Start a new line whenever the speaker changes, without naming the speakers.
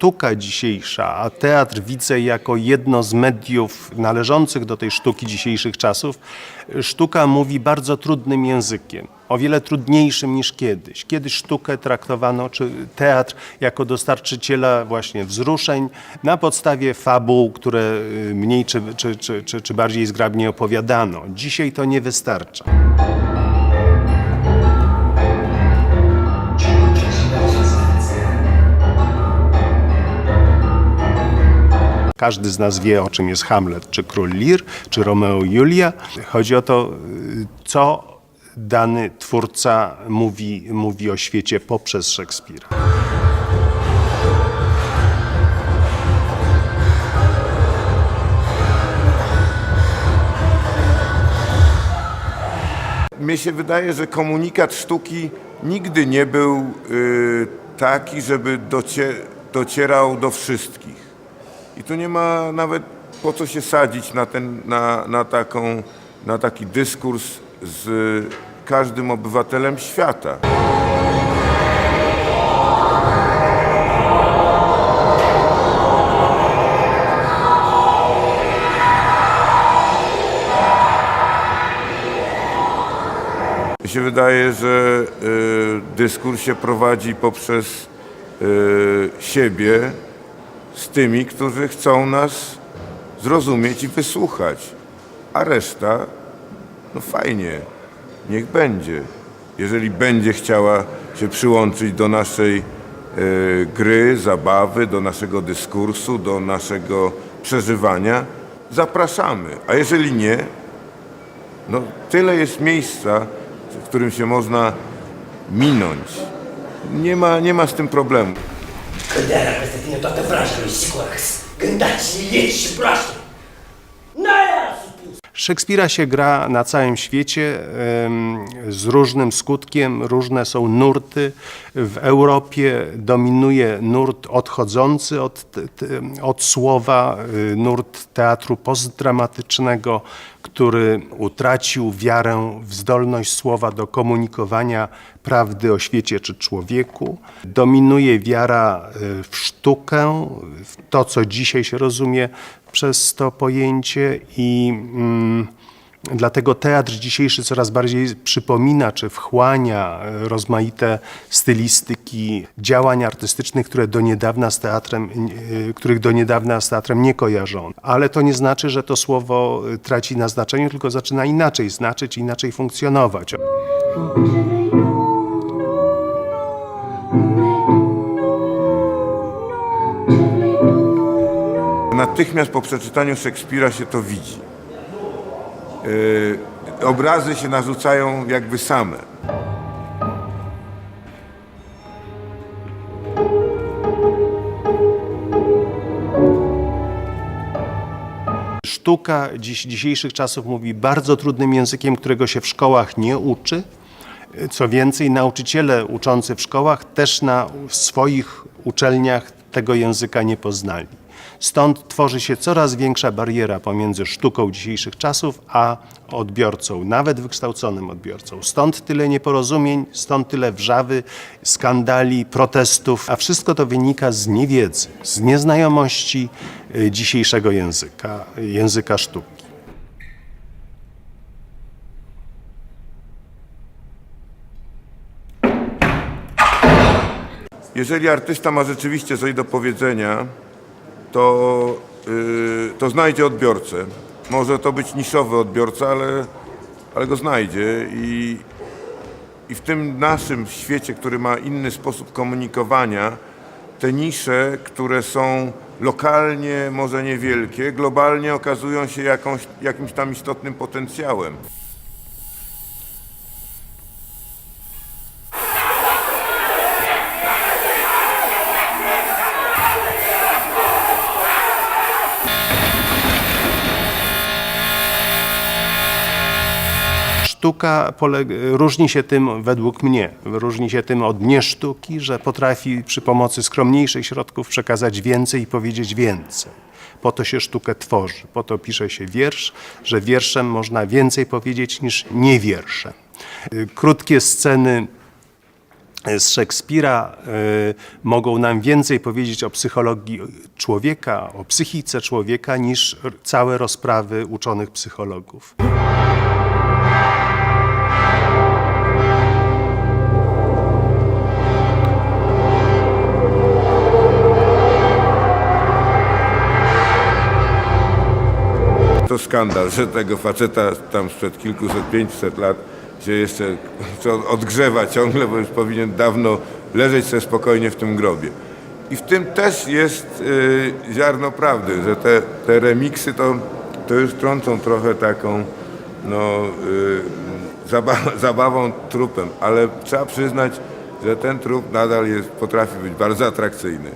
sztuka dzisiejsza, a teatr widzę jako jedno z mediów należących do tej sztuki dzisiejszych czasów, sztuka mówi bardzo trudnym językiem, o wiele trudniejszym niż kiedyś. Kiedyś sztukę traktowano, czy teatr, jako dostarczyciela właśnie wzruszeń na podstawie fabuł, które y, mniej czy, czy, czy, czy, czy bardziej zgrabnie opowiadano. Dzisiaj to nie wystarcza. Każdy z nas wie, o czym jest Hamlet, czy Król Lear, czy Romeo i Julia. Chodzi o to, y, co dany twórca mówi, mówi o świecie poprzez Szekspira.
Mnie się wydaje, że komunikat sztuki nigdy nie był y, taki, żeby docie, docierał do wszystkich. I tu nie ma nawet po co się sadzić na, ten, na, na, taką, na taki dyskurs z każdym obywatelem świata. Mi się wydaje, że y, dyskurs się prowadzi poprzez y, siebie z tymi, którzy chcą nas zrozumieć i wysłuchać. A reszta, no fajnie, niech będzie. Jeżeli będzie chciała się przyłączyć do naszej y, gry, zabawy, do naszego dyskursu, do naszego przeżywania, zapraszamy. A jeżeli nie, no, tyle jest miejsca, w którym się można minąć. Nie ma, nie ma z tym problemu.
Căderea peste tine toată vraja lui Sicorax. Gândaci, lieci și broaște.
Szekspira się gra na całym świecie z różnym skutkiem, różne są nurty. W Europie dominuje nurt odchodzący od, od słowa, y, nurt teatru postdramatycznego, który utracił wiarę w zdolność słowa do komunikowania prawdy o świecie czy człowieku. Dominuje wiara y, w sztukę, w to, co dzisiaj się rozumie przez to pojęcie i mm, dlatego teatr dzisiejszy coraz bardziej przypomina czy wchłania e, rozmaite stylistyki działań artystycznych, które do niedawna z teatrem, e, których do niedawna z teatrem nie kojarzono. Ale to nie znaczy, że to słowo e, traci na znaczeniu, tylko zaczyna inaczej znaczyć, inaczej funkcjonować.
Natychmiast po przeczytaniu Szekspira się to widzi. Yy, obrazy się narzucają jakby same.
Sztuka dziś, dzisiejszych czasów mówi bardzo trudnym językiem, którego się w szkołach nie uczy. Co więcej, nauczyciele uczący w szkołach też na swoich uczelniach tego języka nie poznali. Stąd tworzy się coraz większa bariera pomiędzy sztuką dzisiejszych czasów a odbiorcą, nawet wykształconym odbiorcą. Stąd tyle nieporozumień, stąd tyle wrzawy, skandali, protestów, a wszystko to wynika z niewiedzy, z nieznajomości y, dzisiejszego języka, języka sztuki.
Jeżeli artysta ma rzeczywiście coś do powiedzenia, to, yy, to znajdzie odbiorcę. Może to być niszowy odbiorca, ale, ale go znajdzie i, i w tym naszym świecie, który ma inny sposób komunikowania, te nisze, które są lokalnie może niewielkie, globalnie okazują się jakąś, jakimś tam istotnym potencjałem.
Sztuka różni się tym, według mnie, różni się tym od niesztuki, że potrafi przy pomocy skromniejszych środków przekazać więcej i powiedzieć więcej. Po to się sztukę tworzy, po to pisze się wiersz, że wierszem można więcej powiedzieć niż nie wierszem. Y, Krótkie sceny z Szekspira y, mogą nam więcej powiedzieć o psychologii człowieka, o psychice człowieka, niż całe rozprawy uczonych psychologów.
Skandal, że tego faceta tam sprzed kilkuset, pięćset lat się jeszcze chce odgrzewa ciągle, bo już powinien dawno leżeć sobie spokojnie w tym grobie. I w tym też jest y, ziarno prawdy, że te, te remiksy to, to już trącą trochę taką no, y, zaba- zabawą trupem, ale trzeba przyznać, że ten trup nadal jest, potrafi być bardzo atrakcyjny.